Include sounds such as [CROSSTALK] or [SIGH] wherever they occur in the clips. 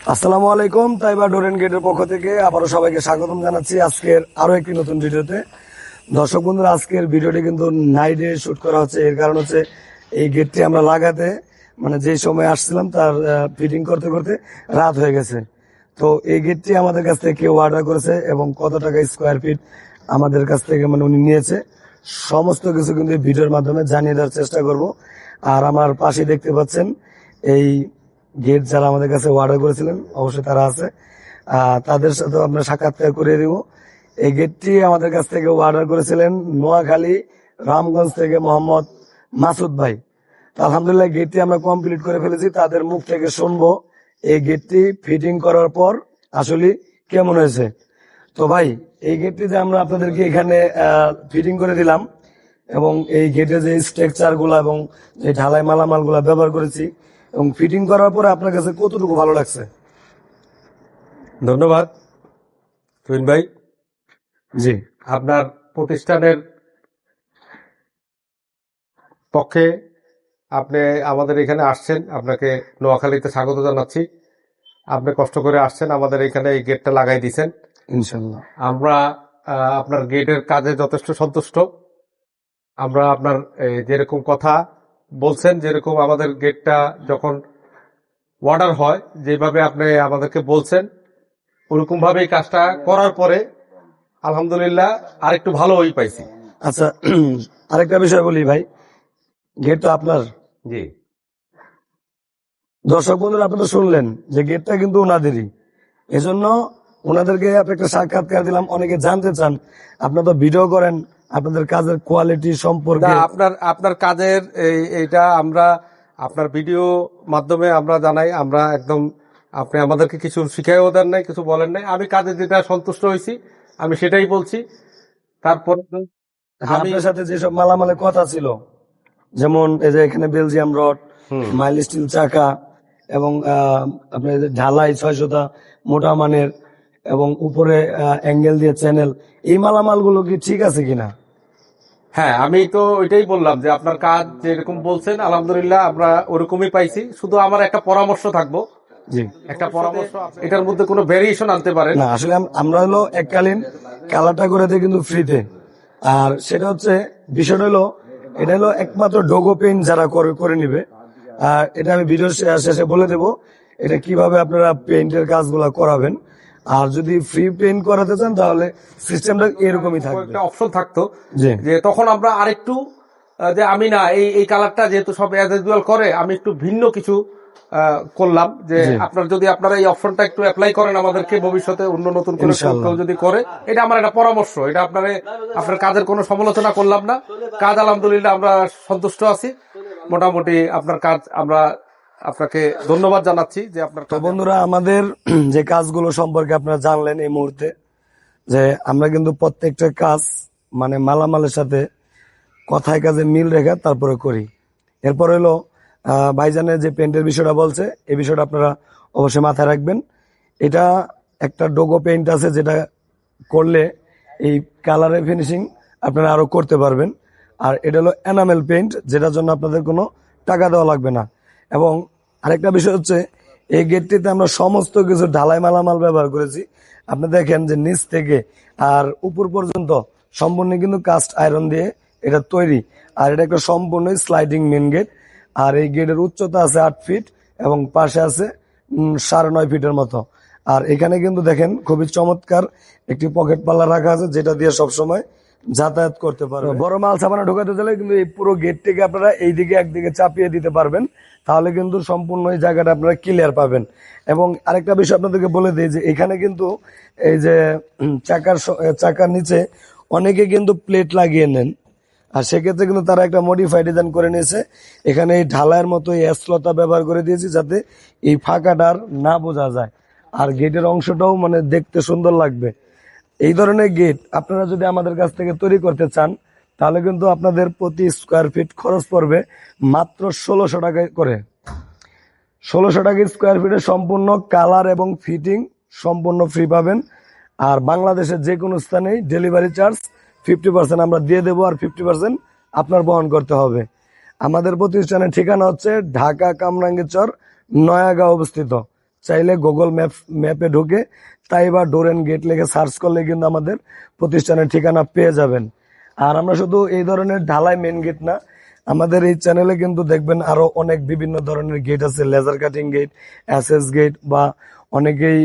আসসালামু আলাইকুম, তাইবা ডোরেন গেটের পক্ষ থেকে আবারও সবাইকে স্বাগতম জানাচ্ছি আজকের আরও একটি নতুন ভিডিওতে। দর্শক বন্ধুরা, আজকের ভিডিওটি কিন্তু নাইটে শুট করা হচ্ছে। এর কারণ হচ্ছে এই গেটটি আমরা লাগাতে মানে যে সময় আসছিলাম তার ফিটিং করতে করতে রাত হয়ে গেছে। তো এই গেটটি আমাদের কাছ থেকে কেউ অর্ডার করেছে এবং কত টাকা স্কোয়ার ফিট আমাদের কাছ থেকে মানে উনি নিয়েছে। সমস্ত কিছু কিন্তু ভিডিওর মাধ্যমে জানিয়ে দেওয়ার চেষ্টা করব। আর আমার পাশে দেখতে পাচ্ছেন এই গেট যারা আমাদের কাছে অর্ডার করেছিলেন, অবশ্যই তারা আছে। তাদের সাথে আমরা সাক্ষাৎকার করিয়ে দিব। এই গেটটি আমাদের কাছ থেকে অর্ডার করেছিলেন নোয়াখালী, রামগঞ্জ থেকে মোহাম্মদ মাসুদ ভাই। আলহামদুলিল্লাহ গেটটি আমরা কমপ্লিট করে ফেলেছি। তাদের মুখ থেকে শুনব এই গেটটি ফিটিং করার পর আসলে কেমন হয়েছে। তো ভাই, এই গেটটি যে আমরা আপনাদেরকে এখানে ফিটিং করে দিলাম এবং এই গেটে যে স্ট্রাকচারগুলা এবং যে ঢালাই মালামালগুলা ব্যবহার করেছি এবং ফিটিং করার পরে আপনার কাছে কতটুকু ভালো লাগছে? ধন্যবাদ। তুহিন ভাই। জি। আপনার প্রতিষ্ঠানের পক্ষে আপনি আমাদের এখানে আসছেন। আপনাকে নোয়াখালীতে স্বাগত জানাচ্ছি। আপনি কষ্ট করে আসছেন আমাদের এখানে এই গেটটা লাগাই দিয়েছেন। ইনশাল্লাহ আমরা আপনার গেটের কাজে যথেষ্ট সন্তুষ্ট। আমরা আপনার এই, যেরকম কথা বলছেন যেরকম আমাদের গেটটা যখন ওয়ার্ডার হয় যেভাবে আপনি আমাদেরকে বলছেন ওরকম ভাবে এই কাজটা করার পরে আলহামদুলিল্লাহ আরেকটু ভালো ওই পাইছি। আচ্ছা [CLEARS THROAT] আরেকটা বিষয় বলি ভাই। গেট তো আপনার। জি। দর্শক বন্ধুরা আপনারা শুনলেন যে গেটটা কিন্তু ওনাদেরই। এজন্য ওনাদেরকে আপনি একটা সাক্ষাৎকার দিলাম অনেকে জানতে চান। আপনারা তো ভিডিও করেন আপনাদের কাজের কোয়ালিটি সম্পর্কে আপনার আপনার কাজের এইটা আমরা আপনার ভিডিও মাধ্যমে আমরা জানাই আমরা একদম আপনি আমাদেরকে কিছু শিখাইও দেন নাই কিছু বলেন নাই। আমি কাজে যেটা সন্তুষ্ট হয়েছি আমি সেটাই বলছি। তারপর আপনার সাথে যেসব মালামালের কথা ছিল যেমন এই যে এখানে বেলজিয়াম রড মাইল স্টিল চাকা এবং আহ, আপনার এই যে ঢালাই ছয়শতা মোটা মানের এবং উপরে অ্যাঙ্গেল দিয়ে চ্যানেল এই মালামালগুলো কি ঠিক আছে কিনা? হ্যাঁ আমি তো ওইটাই বললাম যে আপনার কাজ যেরকম বলছেন আলহামদুলিল্লাহ আমরা ওরকমই পাইছি। শুধু আমার একটা পরামর্শ থাকব। একটা পরামর্শ এটার মধ্যে কোনো ভেরিয়েশন আনতে পারেন। না আসলে আমরা হলো এককালীন কালারটা করে দিই কিন্তু ফ্রিতে আর সেটা হচ্ছে বিষয়টা হলো এটা হলো একমাত্র ডোগো পেইন্ট যারা করে করে নিবে। আর এটা আমি ভিডিও শেষে বলে দেব এটা কীভাবে আপনারা পেইন্টের কাজগুলো করাবেন। আর যদি ফ্রি পেইন্ট করাতে চান তাহলে সিস্টেমটা এরকমই থাকবে। একটা অপশন থাকতো যে তখন আমরা আরেকটু যে আমি না এই এই কালারটা যেহেতু সব অ্যাজ ইউজুয়াল করে আমি একটু ভিন্ন কিছু করলাম যে। আপনার যদি আপনারা এই অপশনটা একটু অ্যাপ্লাই করেন আমাদেরকে ভবিষ্যতে অন্য নতুন কেউ- কেউ যদি করে এটা আমার একটা পরামর্শ। এটা আপনার আপনার কাজের কোনো সমালোচনা করলাম না। কাজ আলহামদুলিল্লাহ আমরা সন্তুষ্ট আছি। মোটামুটি আপনার কাজ আমরা আপনাকে ধন্যবাদ জানাচ্ছি যে আপনার তো বন্ধুরা আমাদের [CLEARS THROAT] যে কাজগুলো সম্পর্কে আপনারা জানলেন এই মুহূর্তে যে আমরা কিন্তু প্রত্যেকটা কাজ মানে মালামালের সাথে কথায় কাজে মিল রেখে তারপরে করি। এরপর হলো ভাইজানের যে পেন্টের বিষয়টা বলছে এই বিষয়টা আপনারা অবশ্যই মাথায় রাখবেন। এটা একটা ডোগো পেইন্ট আছে যেটা করলে এই কালারের ফিনিশিং আপনারা আরও করতে পারবেন। আর এটা হলো এনামেল পেইন্ট যেটার জন্য আপনাদের কোনো টাকা দেওয়া লাগবে না। এবং আরেকটা বিষয় হচ্ছে, এই গেটটিতে আমরা সমস্ত কিছু ঢালাই মালামাল ব্যবহার করেছি। আপনি দেখেন যে নিচ থেকে আর উপর পর্যন্ত সম্পূর্ণ কিন্তু কাস্ট আয়রন দিয়ে এটা তৈরি। আর এটা একটা সম্পূর্ণ স্লাইডিং মেন গেট আর এই গেটের উচ্চতা আছে আট ফিট এবং পাশে আছে সাড়ে নয় ফিটের মতো। আর এখানে কিন্তু দেখেন খুবই চমৎকার একটি পকেট পাল্লা রাখা আছে, যেটা দিয়ে সবসময় যাতায়াত করতে পারবে। বড় মাল সাবানা ঢোকাতে চাইলে কিন্তু এই পুরো গেট থেকে আপনারা এইদিকে একদিকে চাপিয়ে দিতে পারবেন। তাহলে কিন্তু সম্পূর্ণ এই জায়গাটা আপনারা ক্লিয়ার পাবেন। এবং আরেকটা বিষয় আপনাদেরকে বলে দিই যে এখানে কিন্তু এই যে চাকার চাকার নিচে অনেকে কিন্তু প্লেট লাগিয়ে নেন। আর সেক্ষেত্রে কিন্তু তারা একটা মডিফাই ডিজাইন করে নিয়েছে। এখানে এই ঢালাইয়ের মতো এই অ্যাসলতা ব্যবহার করে দিয়েছি যাতে এই ফাঁকাটার না বোঝা যায়। আর গেটের অংশটাও মানে দেখতে সুন্দর লাগবে। এই ধরনের গেট আপনারা যদি আমাদের কাছ থেকে তৈরি করতে চান, তাহলে কিন্তু আপনাদের প্রতি স্কোয়ার ফিট খরচ পড়বে মাত্র ষোলোশো টাকা করে। ষোলোশো টাকা স্কোয়ার ফিটে সম্পূর্ণ কালার এবং ফিটিং সম্পূর্ণ ফ্রি পাবেন। আর বাংলাদেশের যে কোনো স্থানেই ডেলিভারি চার্জ ফিফটি পার্সেন্ট আমরা দিয়ে দেবো আর ফিফটি পার্সেন্ট আপনার বহন করতে হবে। আমাদের প্রতিষ্ঠানের ঠিকানা হচ্ছে ঢাকা কামরাঙ্গীরচর নয়াগাঁও অবস্থিত। চাইলে গুগল ম্যাপ ম্যাপে ঢুকে তাই বা ডোর অ্যান্ড গেট লেগে সার্চ করলে কিন্তু আমাদের প্রতিষ্ঠানের ঠিকানা পেয়ে যাবেন। আর আমরা শুধু এই ধরনের ঢালাই মেন গেট না, আমাদের এই চ্যানেলে কিন্তু দেখবেন আরও অনেক বিভিন্ন ধরনের গেট আছে laser cutting gate access gate বা অনেকেই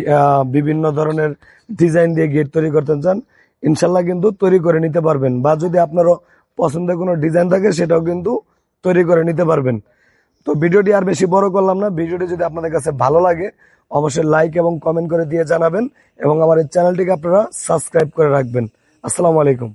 বিভিন্ন ধরনের ডিজাইন দিয়ে গেট তৈরি করতে চান, ইনশাল্লাহ কিন্তু তৈরি করে নিতে পারবেন। বা যদি আপনারও পছন্দের কোনো ডিজাইন থাকে, সেটাও কিন্তু তৈরি করে নিতে পারবেন। তো ভিডিওটি আর বেশি বড় করলাম না, ভিডিওটি যদি আপনাদের কাছে ভালো লাগে, অবশ্যই লাইক এবং কমেন্ট করে দিয়ে জানাবেন এবং আমার এই চ্যানেলটিকে আপনারা সাবস্ক্রাইব করে রাখবেন। আসসালামু আলাইকুম।